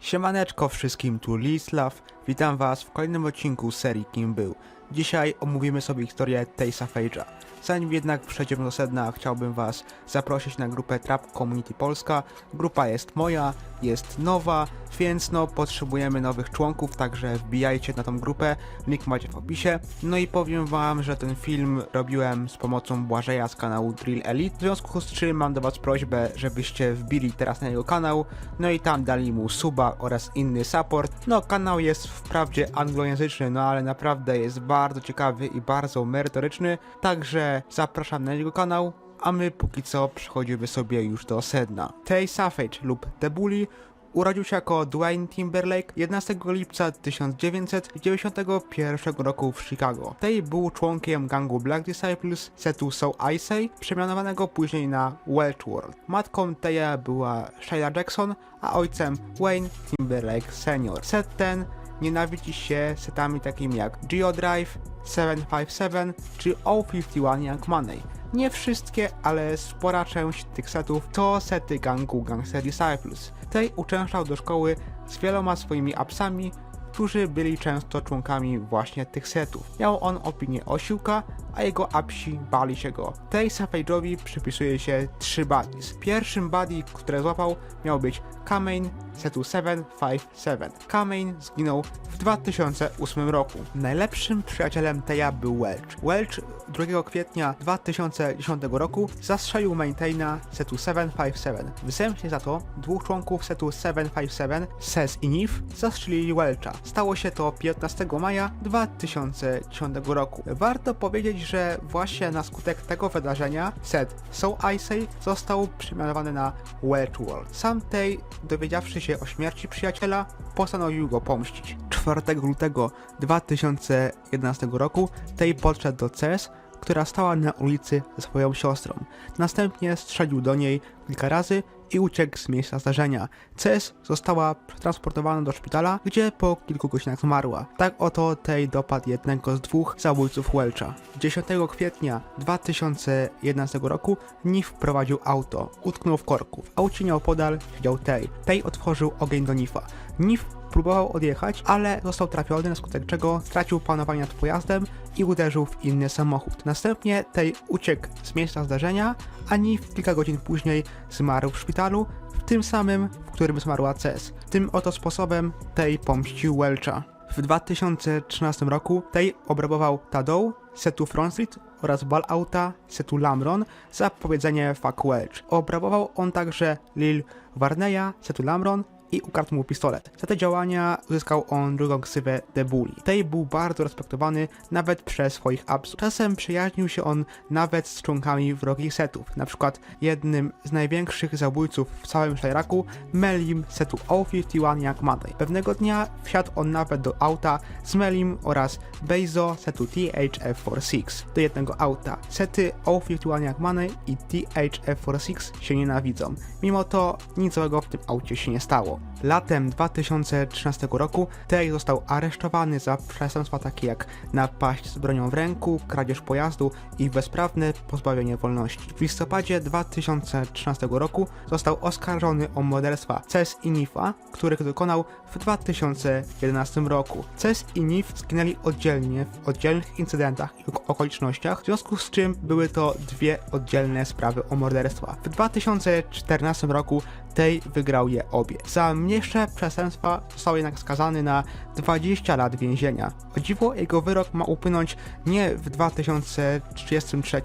Siemaneczko wszystkim, tu Lislav. Witam was w kolejnym odcinku serii Kim Był. Dzisiaj omówimy sobie historię Taysa Fage'a. Zanim jednak przejdziemy do sedna, chciałbym was zaprosić na grupę Trap Community Polska. Grupa jest moja, jest nowa, więc no potrzebujemy nowych członków, także wbijajcie na tą grupę, link macie w opisie. No i powiem wam, że ten film robiłem z pomocą Błażeja z kanału Drill Elite, w związku z czym mam do was prośbę, żebyście wbili teraz na jego kanał, no i tam dali mu suba oraz inny support. No kanał jest wprawdzie anglojęzyczny, no ale naprawdę jest bardzo ciekawy i bardzo merytoryczny, także zapraszam na jego kanał, a my póki co przechodzimy sobie już do sedna. Tay Savage lub The Bully urodził się jako Dwayne Timberlake 11 lipca 1991 roku w Chicago. Tay był członkiem gangu Black Disciples setu So I Say, przemianowanego później na Welch World. Matką Taya była Shayla Jackson, a ojcem Wayne Timberlake Sr. Set ten nienawidzi się setami takimi jak Geodrive, 757 czy O51 Young Money. Nie wszystkie, ale spora część tych setów to sety gangu Gangster Disciples. Tej uczęszczał do szkoły z wieloma swoimi apsami, którzy byli często członkami właśnie tych setów. Miał on opinię osiłka, a jego apsi bali się go. Tej Savage'owi przypisuje się trzy buddies. Pierwszym buddy, które złapał, miał być Kamain setu 757. Kamain zginął w 2008 roku. Najlepszym przyjacielem Teja był Welch. Welch 2 kwietnia 2010 roku zastrzelił maintaina setu 757. W zemście za to dwóch członków setu 757, Ses i Nif, zastrzelili Welcha. Stało się to 15 maja 2010 roku. Warto powiedzieć, że właśnie na skutek tego wydarzenia set So I Say został przemianowany na Welch World. Sam Tej, dowiedziawszy się o śmierci przyjaciela, postanowił go pomścić. 4 lutego 2011 roku Tej podszedł do CS, która stała na ulicy ze swoją siostrą. Następnie strzelił do niej kilka razy i uciekł z miejsca zdarzenia. CS została przetransportowana do szpitala, gdzie po kilku godzinach zmarła. Tak oto tej dopadł jednego z dwóch zabójców Welcha. 10 kwietnia 2011 roku Nif prowadził auto, utknął w korku. W aucie nieopodal siedział Tej. Tej otworzył ogień do Nifa. Nif próbował odjechać, ale został trafiony, na skutek czego stracił panowanie nad pojazdem i uderzył w inny samochód. Następnie Tej uciekł z miejsca zdarzenia, a Nif kilka godzin później zmarł w szpitalu, w tym samym, w którym zmarła Ces. Tym oto sposobem Tej pomścił Welcha. W 2013 roku Tej obrabował Tadow, setu Front Street oraz Balauta, setu Lamron za powiedzenie Fuck Welch. Obrabował on także Lil Warneya, setu Lamron i ukradł mu pistolet. Za te działania uzyskał on drugą ksywę The Bully. Tej był bardzo respektowany nawet przez swoich absów. Czasem przyjaźnił się on nawet z członkami wrogich setów, na przykład jednym z największych zabójców w całym Shiraku, Melim setu O51 Young Monday. Pewnego dnia wsiadł on nawet do auta z Melim oraz Beizo setu THF46 do jednego auta. Sety O51 Young Money i THF46 się nienawidzą. Mimo to nic złego w tym aucie się nie stało. out Latem 2013 roku Tej został aresztowany za przestępstwa takie jak napaść z bronią w ręku, kradzież pojazdu i bezprawne pozbawienie wolności. W listopadzie 2013 roku został oskarżony o morderstwa Ces i Nifa, których dokonał w 2011 roku. Ces i Nif zginęli oddzielnie w oddzielnych incydentach i okolicznościach, w związku z czym były to dwie oddzielne sprawy o morderstwa. W 2014 roku Tej wygrał je obie. Za mniejsze przestępstwa został jednak skazany na 20 lat więzienia. O dziwo jego wyrok ma upłynąć nie w 2033,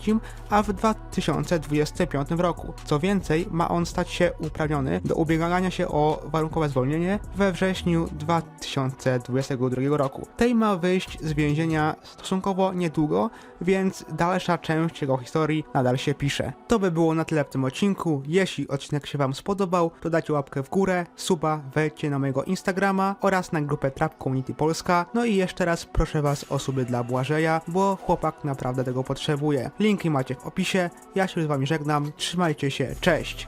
a w 2025 roku. Co więcej, ma on stać się uprawniony do ubiegania się o warunkowe zwolnienie we wrześniu 2022 roku. Tej ma wyjść z więzienia stosunkowo niedługo, więc dalsza część jego historii nadal się pisze. To by było na tyle w tym odcinku. Jeśli odcinek się Wam spodobał, to dajcie łapkę w górę, suba, wejdźcie na mojego Instagrama oraz na grupę Trap Community Polska. No i jeszcze raz proszę Was o suby dla Błażeja, bo chłopak naprawdę tego potrzebuje. Linki macie w opisie. Ja się z Wami żegnam. Trzymajcie się. Cześć!